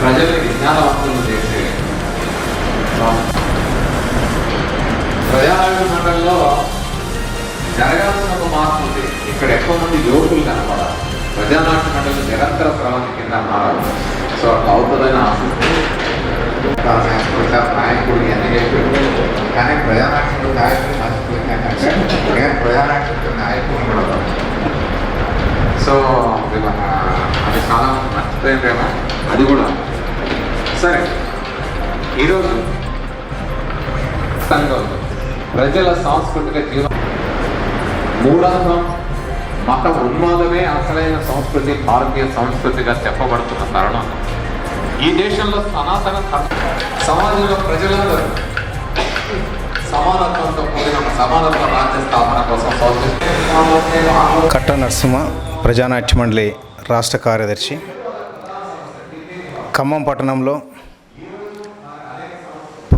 ప్రజల్ని విజ్ఞానవంతులు చేసే ప్రజానాయక మండలిలో జరగాల్సిన ఒక మార్పు ఉంది. ఇక్కడ ఎక్కువ మంది యువకులు కనపడాలి. ప్రజానాట్య మండలి నిరంతర ప్రవృత్తి కింద మారాలి. సో అట్లా అవుతుందని ఆశిస్తూ నాయకుడు అని చెప్పాడు కానీ ప్రజానాట్యుడు నాయకుడు మర్చిపోయిందంటే నేను ప్రజానాట్యుడు నాయకుడు కూడా సో అది చాలా మర్చిపోయిందేమో అది కూడా సరే ఈరోజు సంఘం ప్రజల సాంస్కృతిక జీవనం మూఢాంగం మత ఉన్మాదమే అసలైన సంస్కృతి భారతీయ సంస్కృతిగా చెప్పబడుతున్న తరుణం. ఈ దేశంలో సనాతన సమాజంలో ప్రజలందరూ సమానత్వంతో కూడిన సమానత్వ రాజ్య స్థాపన కోసం కట్ట నరసింహ ప్రజానాట్య మండలి రాష్ట్ర కార్యదర్శి. ఖమ్మం పట్టణంలో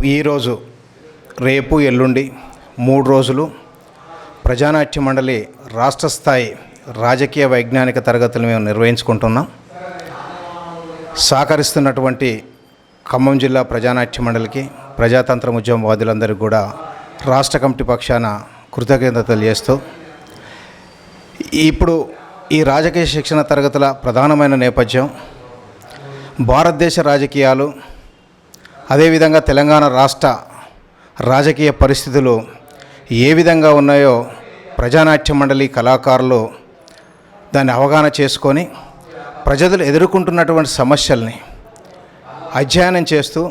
ఈరోజు రేపు ఎల్లుండి మూడు రోజులు ప్రజానాట్య మండలి రాష్ట్ర స్థాయి రాజకీయ వైజ్ఞానిక తరగతులు మేము నిర్వహించుకుంటున్నాం. సహకరిస్తున్నటువంటి ఖమ్మం జిల్లా ప్రజానాట్య మండలికి ప్రజాతంత్ర ఉద్యమవాదులందరికీ కూడా రాష్ట్ర కమిటీ పక్షాన కృతజ్ఞతలు చేస్తూ ఇప్పుడు ఈ రాజకీయ శిక్షణ తరగతుల ప్రధానమైన నేపథ్యం భారతదేశ రాజకీయాలు అదేవిధంగా తెలంగాణ రాష్ట్ర రాజకీయ పరిస్థితులు ఏ విధంగా ఉన్నాయో ప్రజానాట్య మండలి కళాకారులు దాన్ని అవగాహన చేసుకొని ప్రజలు ఎదుర్కొంటున్నటువంటి సమస్యల్ని అధ్యయనం చేస్తూ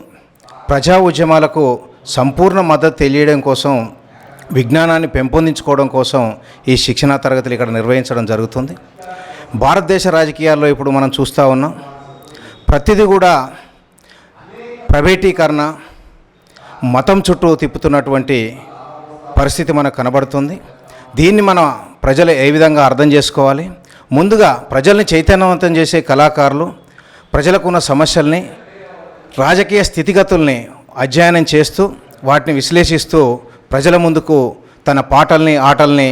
ప్రజా ఉద్యమాలకు సంపూర్ణ మద్దతు తెలియడం కోసం విజ్ఞానాన్ని పెంపొందించుకోవడం కోసం ఈ శిక్షణా తరగతులు ఇక్కడ నిర్వహించడం జరుగుతుంది. భారతదేశ రాజకీయాల్లో ఇప్పుడు మనం చూస్తూ ఉన్నాం. ప్రతిదీ కూడా ప్రైవేటీకరణ మతం చుట్టూ తిప్పుతున్నటువంటి పరిస్థితి మనకు కనబడుతుంది. దీన్ని మన ప్రజలు ఏ విధంగా అర్థం చేసుకోవాలి? ముందుగా ప్రజల్ని చైతన్యవంతం చేసే కళాకారులు ప్రజలకు ఉన్న సమస్యల్ని రాజకీయ స్థితిగతుల్ని అధ్యయనం చేస్తూ వాటిని విశ్లేషిస్తూ ప్రజల ముందుకు తన పాటల్ని ఆటల్ని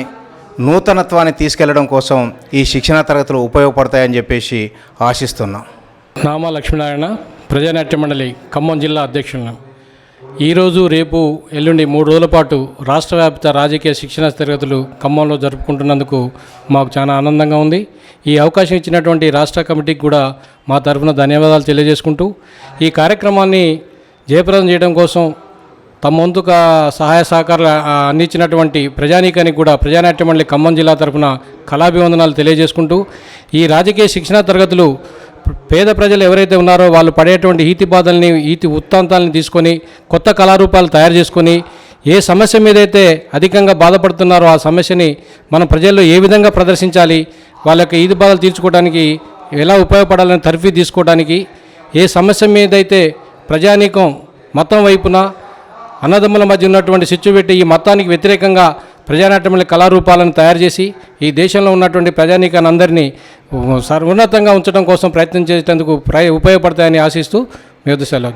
నూతనత్వాన్ని తీసుకెళ్ళడం కోసం ఈ శిక్షణ తరగతులు ఉపయోగపడతాయని చెప్పేసి ఆశిస్తున్నాం. నామ లక్ష్మీనారాయణ ప్రజానాట్య మండలి ఖమ్మం జిల్లా అధ్యక్షులను. ఈరోజు రేపు ఎల్లుండి మూడు రోజుల పాటు రాష్ట్ర వ్యాప్త రాజకీయ శిక్షణ తరగతులు ఖమ్మంలో జరుపుకుంటున్నందుకు మాకు చాలా ఆనందంగా ఉంది. ఈ అవకాశం ఇచ్చినటువంటి రాష్ట్ర కమిటీకి కూడా మా తరఫున ధన్యవాదాలు తెలియజేసుకుంటూ ఈ కార్యక్రమాన్ని జయప్రదం చేయడం కోసం తమ వంతుగా సహాయ సహకారాలు అందించినటువంటి ప్రజానీకానికి కూడా ప్రజానాట్య మండలి ఖమ్మం జిల్లా తరఫున కళాభివందనాలు తెలియజేసుకుంటూ ఈ రాజకీయ శిక్షణ తరగతులు పేద ప్రజలు ఎవరైతే ఉన్నారో వాళ్ళు పడేటువంటి ఈతి బాధల్ని ఈతి ఉత్తాంతాలను తీసుకొని కొత్త కళారూపాలు తయారు చేసుకొని ఏ సమస్య మీదైతే అధికంగా బాధపడుతున్నారో ఆ సమస్యని మన ప్రజల్లో ఏ విధంగా ప్రదర్శించాలి వాళ్ళ యొక్క ఈతి బాధలు తీర్చుకోవడానికి ఎలా ఉపయోగపడాలని తరఫీ తీసుకోవడానికి ఏ సమస్య మీదైతే ప్రజానీకం మతం వైపున అన్నదమ్ముల మధ్య ఉన్నటువంటి సిచ్చు పెట్టి ఈ మతానికి వ్యతిరేకంగా ప్రజానాట్యముల కళారూపాలను తయారు చేసి ఈ దేశంలో ఉన్నటువంటి ప్రజానీకాన్ని అందరినీ సర్వోన్నతంగా ఉంచడం కోసం ప్రయత్నం చేసేందుకు ప్రయ ఉపయోగపడతాయని ఆశిస్తూ మీ వద్ద సెలవు